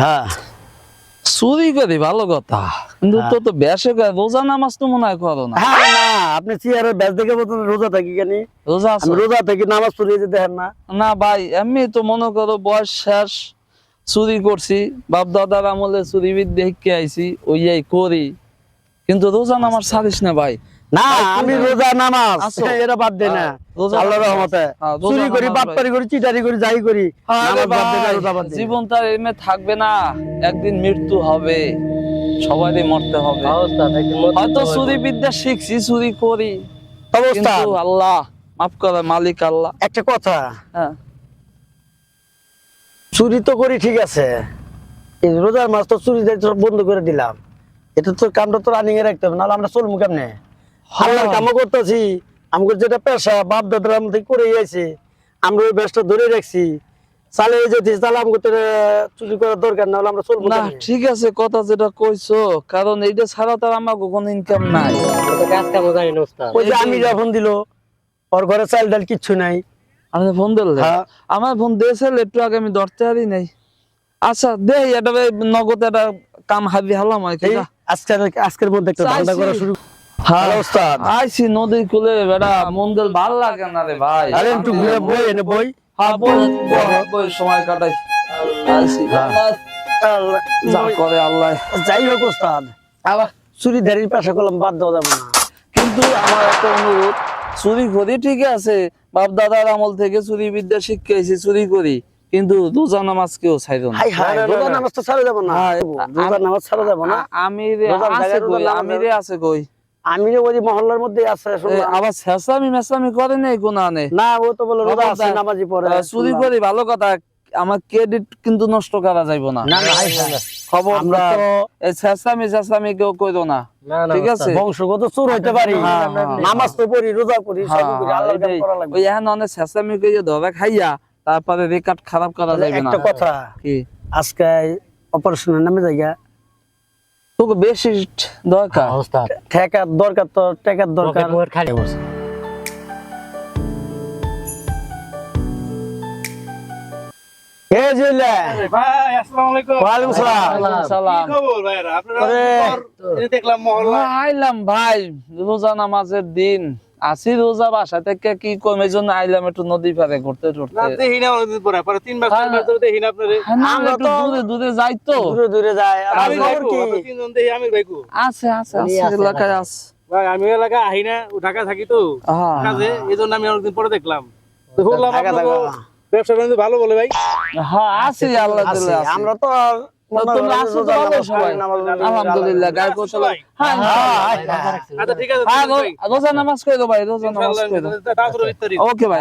হ্যাঁ। চুরি করি ভালো কথা। কিন্তু তো তো করে রোজা নামাজ তো মনে হয় করো না। হ্যাঁ না আপনি ব্যাস দেখে বলতেন রোজা থাকি কেন? রোজা আছো? রোজা থেকে নামাজ পড়িয়ে যে দেখেন না। না ভাই এমনি তো মনে করো বয়স শেষ চুরি করছি। বাপ দাদার আমলে চুরি বিদ্যে শিখে আইছি ওইয়াই করি। কিন্তু রোজা নামাজ ছাড়িস না ভাই। না আমি রোজা নামাজ। আসো। এটা বাদ দেই না। রোজা রহমতে। হ্যাঁ, চুরি করি নামাজ করি চিটারি করি যাই করি আরে নামাজ বাদ দেই না, বাদ দেই না। জীবন তার এমনি থাকবে না। একদিন মৃত্যু হবে সবারই মরতে হবে। হয়তো চুরি বিদ্যা শিখছি চুরি করি। অবস্থা আল্লাহ মাফ করে মালিক আল্লাহ। একটা কথা। হ্যাঁ। চুরি তো করি ঠিক আছে। এই রোজার মাস তো চুরি দিয়ে বন্ধ করে দিলাম। এটা তো কামটা তো রানিং এ রাখতে হবে নাহলে আমরা চলবো কেমনে? আল্লাহর কামও করতেছি। আমাদের যেটা পেশা বাপ দাদার আমল থেকে করে আমরা ওই ব্যবসা ধরে রাখছি। চালিয়ে যেতেছি তাহলে আমাকে চুরি করার দরকার না হলে আমরা চলবো না ঠিক আছে কথা যেটা কইছো কারণ এইটা ছাড়া তার আমার কোনো ইনকাম নাই। ওই যে আমি যখন দিল ওর ঘরে চাল ডাল কিচ্ছু নাই। আমি ফোন দিলে হ্যাঁ। আমার ফোন দিয়েছে একটু আগে আমি ধরতে পারি নাই। আচ্ছা দে এটা নগদ একটা কাম হাবি হালাম হয় এই আজকের আজকের মধ্যে একটা ধান্দা করা শুরু হ্যাঁ। হ্যালো, ওস্তাদ। আইছি নদী কুলে বেড়া মন্দির ভালো লাগে না রে ভাই। আরে একটু ঘুরে বই এনে বই। হ্যাঁ বই সময় কাটাই। আইছি যা করে আল্লাহ। যাই হোক ওস্তাদ আবার চুরি ধারির পেশা করলাম বাদ দেওয়া যাবে না। কিন্তু আমার একটা অনুরোধ চুরি করি ঠিক আছে বাপ দাদার আমল থেকে চুরি বিদ্যা শিক্ষাইছি চুরি করি। কিন্তু রোজা নামাজ কেউ না। রোজা নামাজ তো ছাড়া যাব না। হ্যাঁ, রোজা নামাজ ছাড়া যাব না। আমি রে আছে জায়গায় কই? আমি রে আছে কই? আমি যে ওই মহল্লার মধ্যে আছে আবার ছেসামি মেসামি করে নাই কোন আনে না ও তো বলে রোজা আছে নামাজি পড়ে আহ, চুরি করি ভালো কথা আমার ক্রেডিট কিন্তু নষ্ট করা যাইব না। না খবর এই কেউ কইরো ঠিক আছে? বংশগত চোর হইতে পারি। হ্যাঁ, হ্যাঁ। নামাজ তো পড়ি রোজা করি হ্যাঁ, ওই এখন অনেক কইয়ে ধরে খাইয়া তারপরে রেকর্ড খারাপ করা যাইবে না। একটা কথা কি? আজকে অপারেশনের নামে জায়গা তোকে বেশি দরকার। ঠেকার দরকার তো ঠেকার দরকার। দেখলাম মহল্লা। আইলাম ভাই রোজা নামাজের দিন। আসি রোজা বাসা থেকে কি কম? এই জন্য আইলাম একটু নদী পারে ঘুরতে আপনারে হ্যাঁ, না, আমরা তো- দূরে দূরে যাই তো। দূরে দূরে আছে আছে এলাকায় আছে। ভাই আমি ওই এলাকা আহি না ঢাকা থাকি তো। কাজে এই জন্য আমি অনেকদিন পরে দেখলাম। ব্যবসা বাণিজ্য ভালো বলে ভাই। হ্যাঁ আছি আল্লাহ আমরা তো তোমরা তো ভালো সবাই। আলহামদুলিল্লাহ গায়ে হ্যাঁ। আচ্ছা ঠিক আছে রোজা নামাজ ভাই রোজা নামাজ। ওকে ভাই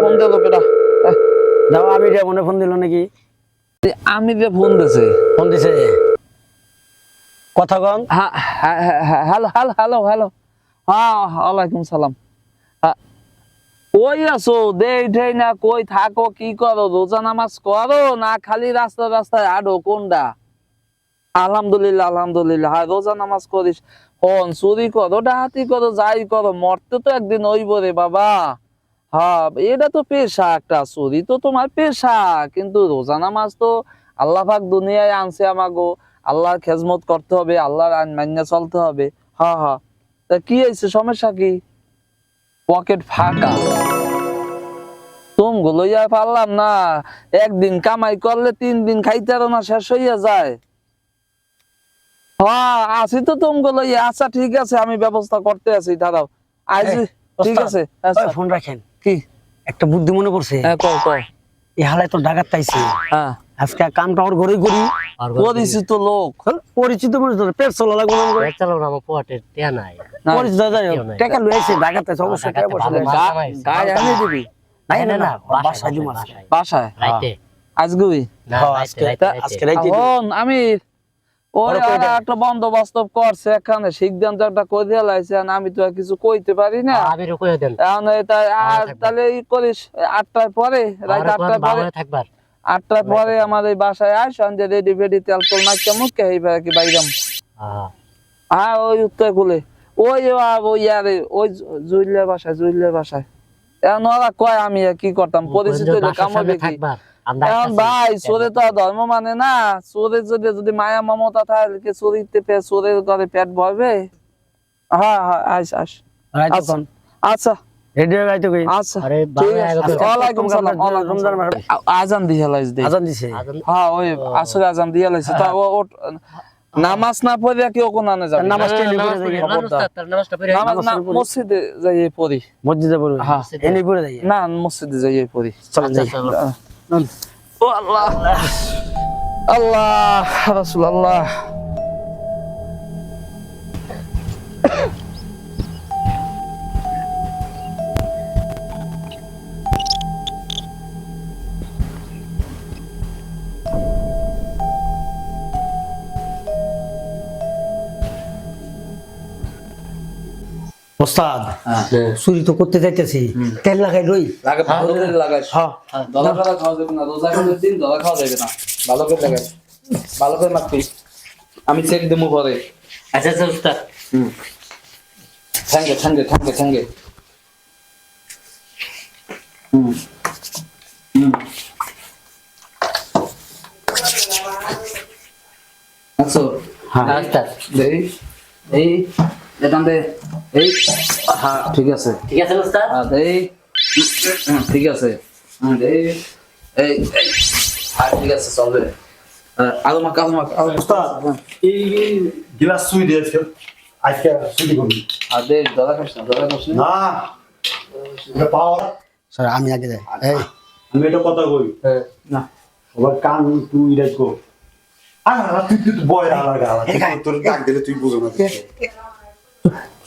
ফোন দাও আমি রে মনে ফোন দিল নাকি? আমি যে ফোন দিছে। ফোন দিছে কথা কন। হ্যাঁ হ্যাঁ হ্যাঁ হ্যালো হ্যালো হ্যালো হ্যালো। হ্যাঁ ওয়ালাইকুম সালাম। কই আছো? দেই না, কই থাকো, কি করো? রোজা নামাজ করো না খালি রাস্তা রাস্তায় আডো, কোনটা? আলহামদুলিল্লাহ আলহামদুলিল্লাহ। হ্যাঁ রোজা নামাজ করিস। হন, চুরি করো ডাহাতি করো, যাই করো, মরতে তো একদিন হইব রে বাবা। হ্যাঁ এটা তো পেশা একটা, চুরি তো তোমার পেশা। কিন্তু রোজা নামাজ তো আল্লাহ পাক দুনিয়ায় আনছে আমাগো। আল্লাহর খেজমত করতে হবে, আল্লাহর আইন মান্য চলতে হবে। হ্যাঁ হ্যাঁ। তা কি হয়েছে, সমস্যা কি? পকেট ফাঁকা। তুমি লইয়া পারলাম না। একদিন কামাই করলে তিন দিন খাইতে আরও না শেষ হইয়া যায়। হ্যাঁ আছি তো তুমি লইয়া। আচ্ছা ঠিক আছে আমি ব্যবস্থা করতে আছি। দাঁড়াও। আজ ঠিক আছে আচ্ছা। ফোন রাখেন। কি? একটা বুদ্ধি মনে পড়ছে। হ্যাঁ কও কও। এই হালায় তো ডাকাত তাইছে হ্যাঁ। আজকে কামটা ওর ঘরে করি পরিচিত লোক। পরিচিত মানুষ পেট চলা লাগবে না। না, পরিচিত যাই হোক, কেউ নাই। টাকা অবশ্যই টাকা পয়সা লয়ে গায়ে দিবি। নাই না না বাসা দিমু আজকে। আজকে হ্যাঁ, আজকে- আজকে রাইতে। দিমু। আমি ওরা কই? একটা বন্দোবস্ত করছে এখানে। সিদ্ধান্ত একটা কই দিয়ে লাইছে আমি তো আর কিছু কইতে পারি না। এখন এটা আর তাহলে করিস আটটায় পরে রাত আটটায় পরে। আটটায় পরে আমার এই বাসায় আয় সন্ধ্যে রেডি ফেডি তেল তোল না কেমন কে এই কি বাইরাম হ্যাঁ ওই উত্তর কুলে ওই ওই আরে ওই জুইলের বাসায় জুইলের বাসায়। এখন ওরা কয় আমি আর কি করতাম? পরিচিত হইলে কাম কি এখন ভাই চোরে তো আর ধর্ম মানে না। চোরের যদি যদি মায়া মমতা থাকে চোরিতে পে চোরের ঘরে পেট ভরবে? হ্যাঁ হ্যাঁ আস আস আচ্ছা আচ্ছা। রেডিও গাইতে কই? আচ্ছা। আরে ঠিক বাবা আছে আগে ওয়ালাইকুম সালাম রমজান মাস। আজান দিয়ে লাইস দে। আজান দিছে? হ্যাঁ ওই আসলে আজান দিয়ে লাইছে। তা ও ও নামাজ না পড়ে কি ও কোন যাবে? নামাজ টেনে পড়ে যাই নামাজটা পড়ে নামাজ না মসজিদে যাইয়ে পড়ি। মসজিদে পড়বে? হ্যাঁ। এনে পড়ে যাই না মসজিদে যাইয়ে পড়ি। যাই। ও আল্লাহ। আল্লাহ রাসূল আল্লাহ ওস্তাদ চুরি তো করতে যাইতেছি। তেল লাগাই রই লাগে ভালো করে হ্যাঁ। দলা খাওয়া যাবে না রোজা করে দিন দলা খাওয়া যাবে না। ভালো করে লাগাই। ভালো করে মাখবি। আমি চেক দেবো পরে। আচ্ছা আচ্ছা উস্তাদ হুম। ঠ্যাঙ্গে ঠ্যাঙ্গে ঠ্যাঙ্গে ঠ্যাঙ্গে। হুম। হুম। আচ্ছা হ্যাঁ উস্তাদ এই এই এখান দে এই হ্যাঁ ঠিক আছে। ঠিক আছে উস্তাদ? আর এই ঠিক আছে। এই এই হ্যাঁ ঠিক আছে চলবে। আলু মাক আলু মাক আলু উস্তাদ এই গিলাস সুই দিয়েছে আজকে সুই করবি। আর দে দাদা না দাদা খাস না। না এটা পাওয়া। স্যার আমি আগে যাই। এই। আমি এটা কথা কই। হ্যাঁ, না। ওবার কান তুই রাখব আর তুই তুই বয় আলার গালা তোর ডাক দিলে তুই বুঝো না।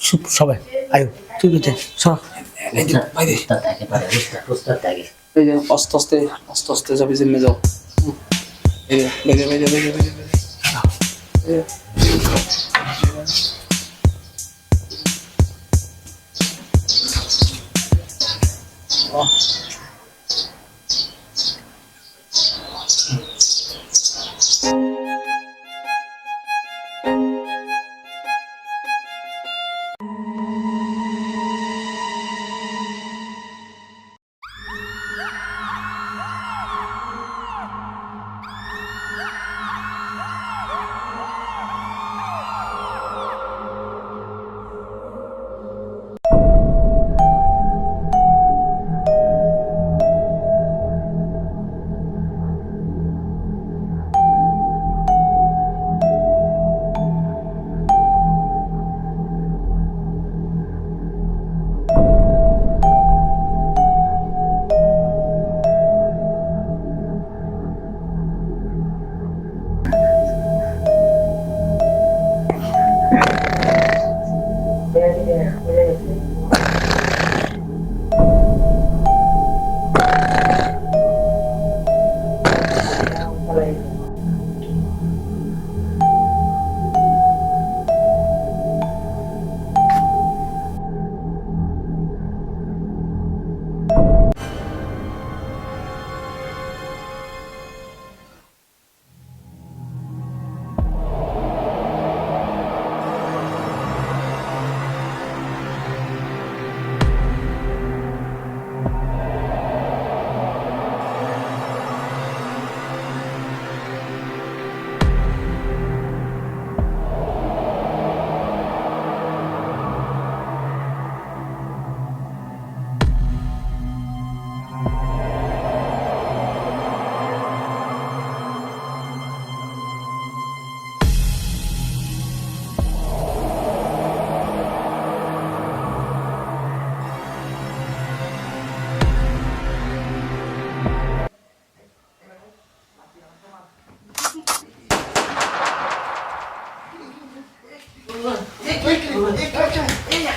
চুপ সবাই আয়ো ঠিক আছে সব আস্তে আস্তে আস্তে আস্তে যাবি জিম্মে যাও বেগে বেগে বেগে এই যে।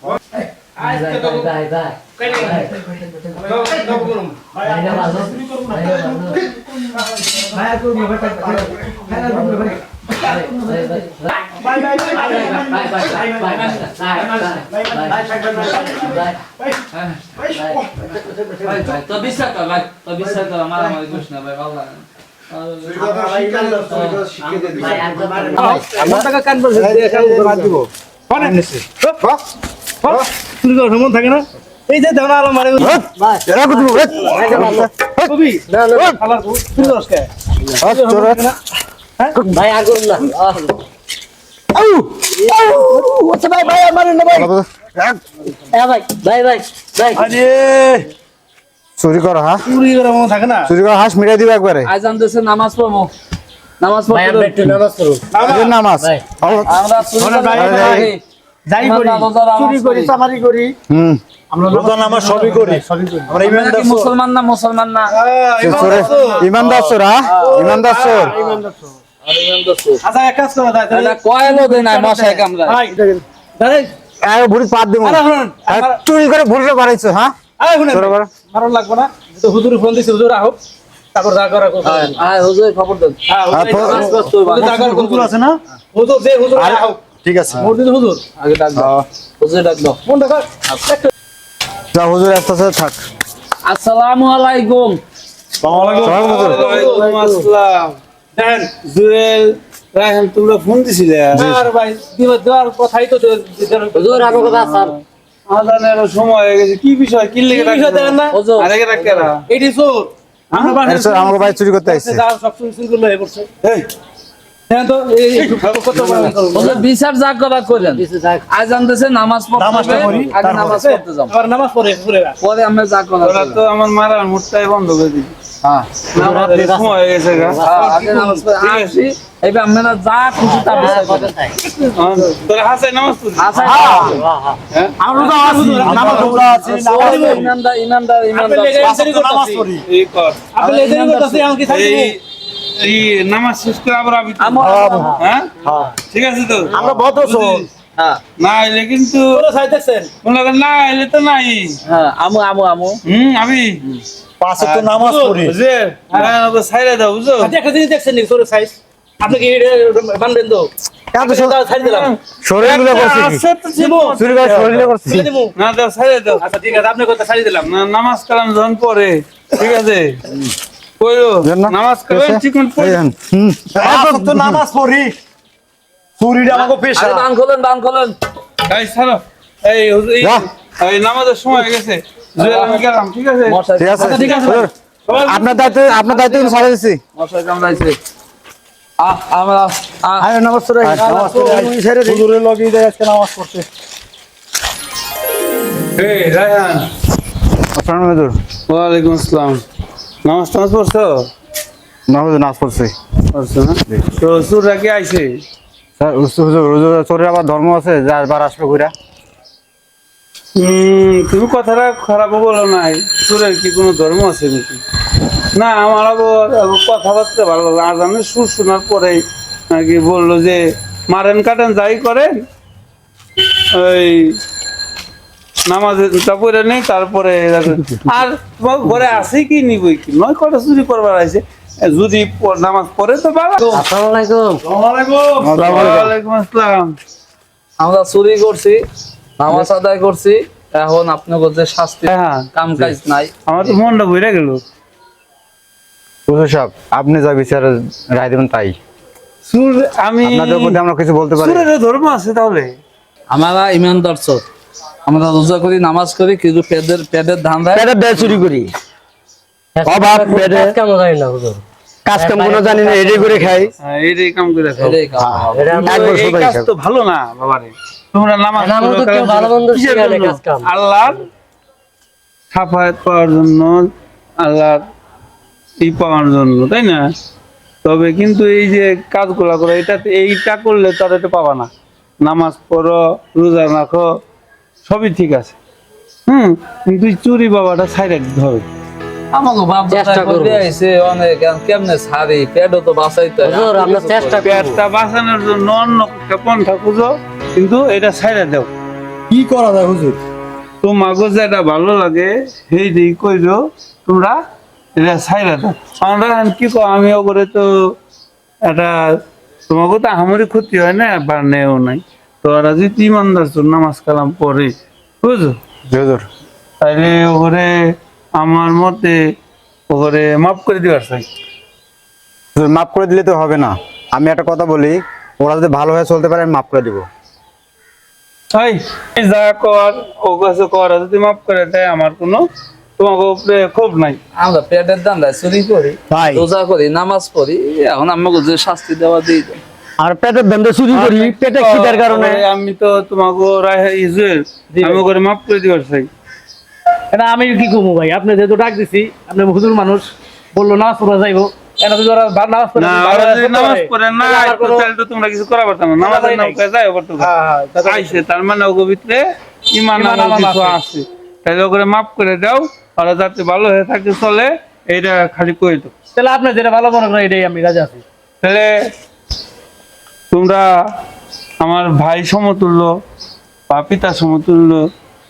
ভাই ভাই ভাই ভাই ভাই ভাইরা ভালো ভাইরা ভালো ভাই ভাই ভাই ভাই ভাই তো বিশ্বাস কর ভাই তো বিশ্বাস কর মারামারি করিস না ভাই ভালো লাগে দেখা থাকে না এই যে ধরা আলো মারে ভাই আগুন না আচ্ছা ভাই ভাই আমার না ভাই। এ ভাই ভাই ভাই ভাই। আরে। চুরি করো হ্যাঁ? চুরি করার মন থাকে না। চুরি করো হাঁস মিটাই দিবে একবারে। আজ আনতেছে নামাজ নামাজ নামাজ পড়ুন নামাজ। ভাই। আমরা চুরি শোনো ভাই, করে ভাই, রাখি। যাই করি চুরি করি করি। করি। হুম। আমরা রোজা নামাজ সবই করি। আমরা আমরা মুসলমান না মুসলমান না? চোরে। ইমানদার চোর হ্যাঁ? ইমানদার চোর আচ্ছা এক কাজ করা যায় কয়েলও দেয় নাই মশাই কামড়ায়। ভাই আরে বুড়ি পাত দিব। আরে শুনুন আমার- চুরি করে ভুলটা বাড়াইছো হ্যাঁ? আরে শুনুন মারো লাগবে না। তো হুজুর ফোন দিছে হুজুর আহো। তারপর যা করা করো আয়, আয়, হুজুর খবর দেন। হ্যাঁ হ্যাঁ, হুজুর তো- নামাজ হুজুর যা করার করো। আছে না? হুজুর যে হুজুর আহো। ঠিক আছে। মসজিদ হুজুর। আগে ডাক দাও। হুজুর ডাক দাও। ফোন দেখা যা হুজুর একটা থাক। আসসালামু আলাইকুম। সালাম হুজুর। দেখেন জুয়েল রায়হান তোমরা ফোন দিছিলে? আর ভাই দিবা দেওয়ার কথাই তো জোর আগে কথা স্যার। আদানের সময় হয়ে গেছে। কি বিষয়? কি লেগে কি দেখেন না? হুজুর আরে রাখে না এটি চোর আমরা ভাই চুরি করতে আইছে সব চুরি করল এ এই বিচার যা করা করেন। আজ আনতেছে নামাজ পড়তে পড়ি, আগে নামাজ পড়তে যাও নামাজ পড়ে পড়ে পরে আমরা যা করা। তো আমার মারার মুডটাই বন্ধ করে দিবি। হ্যাঁ। হয়ে গেছে হ্যাঁ, আগে নামাজ পড়ে আসি এবার আমরা যা খুশি তা বিচার করেন তোরা হাসাই নামাজ পড়বি? আচ্ছা আমরা তো আছি নামাজ রোজা আছি ইমানদার ইমানদার ইমানদার লেগে এমনি এই কর। আপনি লেগে করতেছি, আমি কি থাকব? নামাজ শেষ করে আবার আবি হ্যাঁ ঠিক আছে তো? আমরা বদ্ধ হ্যাঁ। না এলে কিন্তু পুরো সাইড দেখছেন? না এলে তো নাই। হ্যাঁ আমু আমু আমু। হুম আমি পাঁচে তো নামাজ পড়ি। বুঝে? হ্যাঁ। সাইরে দাও বুঝো? আচ্ছা, একটা জিনিস দেখছেন পুরো আপনি কি মানবেন তো? আচ্ছা, ঠিক আছে, আপনি কথা ছাড়ি দিলাম। না নামাজ কালাম যখন পড়ে ঠিক আছে। নামাজ কালাম ঠিক মতো পড়ো তো নামাজ পড়ি। চুরিটা আমাকে পেশা বান খোলেন বান খোলেন। এই ছাড়ো। এই এই নামাজের সময় হয়ে গেছে। আমি গেলাম ঠিক আছে? ঠিক আছে। ঠিক আছে। আপনার দায়িত্ব আপনার দায়িত্ব কিন্তু ছাড়ে দিচ্ছি মশাই কামড়াইছে। আ আমরা আ নামাজ পড়ে নামাজ পড়ে ছেড়ে দিই হুজুরের লগি দেয় আজকে নামাজ পড়তে এই রায়হান। আসসালামু হুজুর ওয়ালাইকুম আসসালাম। নামাজ টামাজ পড়ছো? না হুজুর নামাজ পড়ছি। পড়ছো না? তো সুরা কি আইছে? স্যার হুজুর হুজুর চোরের আবার ধর্ম আছে যার বার আসবে ঘুরা। হুম তুমি কথাটা খারাপ বলো নাই। সুরের কি কোনো ধর্ম আছে নাকি? না আমার আবার আবার কথাবার্তা ভালো লাগল আজানের সুর শোনার পরেই নাকি বলল যে মারেন কাটেন যাই করেন ওই নামাজটা পড়ে নেই তারপরে আর তোমার ঘরে আছে কি নিবই কি? নয় কটা চুরি করবার আছে। যদি নামাজ পড়ে তো ভালো আসসালামু আসসালাম আমরা চুরি করছি নামাজ আদায় করছি এখন আপনাকে যে শাস্তি হ্যাঁ কাম কাজ নাই। আমার তো মনটা বইরা গেল। সাহেব আপনি যা বিচার রায় দেবেন তাই। সুর আমি আপনাদের আমরা কিছু বলতে পারি। সুরের ধর্ম আছে তাহলে। আমরা ইমানদার চোর। আমরা রোজা করি নামাজ করি কিছু পেটের পেটের ধান দেয় পেটের দেয় চুরি করি অভাব বেড়ে। কাজ কামও জানি না হুজুর কাজ কাম কোনো জানি না এটাই করে খাই হ্যাঁ, কাম করে। এটাই কাম। এটা আমরা- এক বছর এই কাজ তো ভালো না বাবারে তোমরা নামাজ না, আমরা তো কেউ ভালো। মন্দ শিখায় না জন্য? কাজ কাম। আল্লাহর সাফায়াত পাওয়ার জন্য আল্লাহর ই পাওয়ার জন্য তাই না তবে কিন্তু এই যে কাজগুলা করে এটাতে এইটা করলে তার এটা পাবা না নামাজ পড়ো রোজা রাখো সবই ঠিক আছে। হুম কিন্তু চুরি বাবাটা সাইড দিতে হবে। আমাকে বাপ চেষ্টা চেষ্টা আইছে অনেক কেমনে ছাড়ি? পেটও তো বাঁচাইতে। হুজুর আমরা চেষ্টা পেটটা বাঁচানোর জন্য অন্য পন্থা খুঁজো কিন্তু এটা দাও। কি করা যায় হুজুর? তোমাকে যেটা ভালো লাগে কইরো তোমরা এটা দাও। আমরা কি কো আমি ওপরে তো একটা তোমাকে তো আমারই ক্ষতি হয় না আবার নেও নাই। তোরা যদি ইমানদার তোর নামাজ কালাম পড়ে। বুঝো তাইলে ওরে আমার মতে ওরে মাফ করে দিবার চাই। মাফ করে দিলে তো হবে না। আমি একটা কথা বলি ওরা যদি ভালো হয়ে চলতে পারে আমি মাফ করে দিব। এই এই যা কর ও কাছে কর যদি মাফ করে দেয় আমার কোনো তোমাকে উপরে ক্ষোভ নাই। আমরা পেটের দান্দায় চুরি করি রোজা করি নামাজ পড়ি এখন আমাকে যে শাস্তি দেওয়া দিই দেয়। আর পেটের দান্দে চুরি করি পেটে খিদার কারণে। আমি তো তোমাকে আমি করে মাফ করে দিবার চাই। এটা আমি কি করব ভাই? আপনি যেহেতু ডাক দিছি আপনি হুজুর মানুষ বলল নামাজ পড়া যাইবো। এটা যদি ওরা নামাজ পড়ে না নামাজ পড়ে। না তো কোনো- তাহলে তো তোমরা কিছু করা পারতাম না। নামাজের নাই, নাই। নৌকায় পারতো হ্যাঁ, হ্যাঁ, তার মানে ওগো ভিতরে ইমান কিছু আছে। তাহলে মাফ করে দাও ওরা যাতে ভালো হয়ে থাকে চলে এইটা খালি কই দাও তাহলে আপনি যেটা ভালো মনে করেন এটাই আমি রাজি আছি। তাহলে তোমরা আমার ভাই সমতুল্য বা পিতা সমতুল্য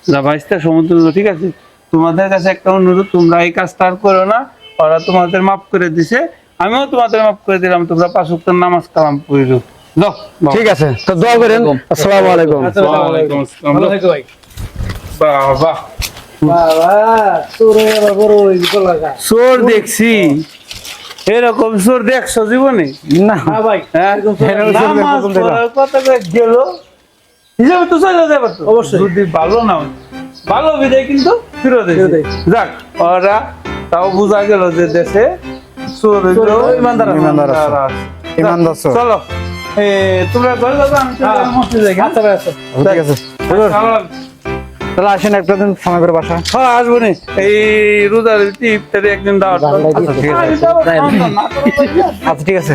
না ভাইস্তা সমতুল্য ঠিক আছে? তোমাদের কাছে একটা অনুরোধ তোমরা এই কাজটা আর করো না ওরা তোমাদের মাফ করে দিছে আমিও তোমাদের মাফ করে দিলাম তোমরা পাঁচ ওয়াক্ত নামাজ কালাম পড়িল। ঠিক আছে তো দোয়া করেন আসসালামু আলাইকুম। ওয়ালাইকুম আসসালাম। ভালো থাকো ভাই। বাহ বাহ বাবা লাগা চোর দেখছি। এরকম চোর দেখছ জীবনে? না। হ্যাঁ ভাই হ্যাঁ কথা গেল। হিসাবে তো চলে যাবে তো। অবশ্যই। যদি ভালো না ভালো বিদায় কিন্তু ফিরত যাক ওরা তাও বোঝা গেল যে দেশে চোর ইমানদার ইমানদার আছে। আছে। ইমানদার চোর। চলো। তোমরা ঘরে যাবে আমি চলে হ্যাঁ। আচ্ছা আচ্ছা। ঠিক আছে। তাহলে আসেন একটা দিন সময় করে বাসা হ্যাঁ আসব নি এই রোজার ইফতারি একদিন দাওয়াত। আচ্ছা ঠিক আছে। আচ্ছা ঠিক আছে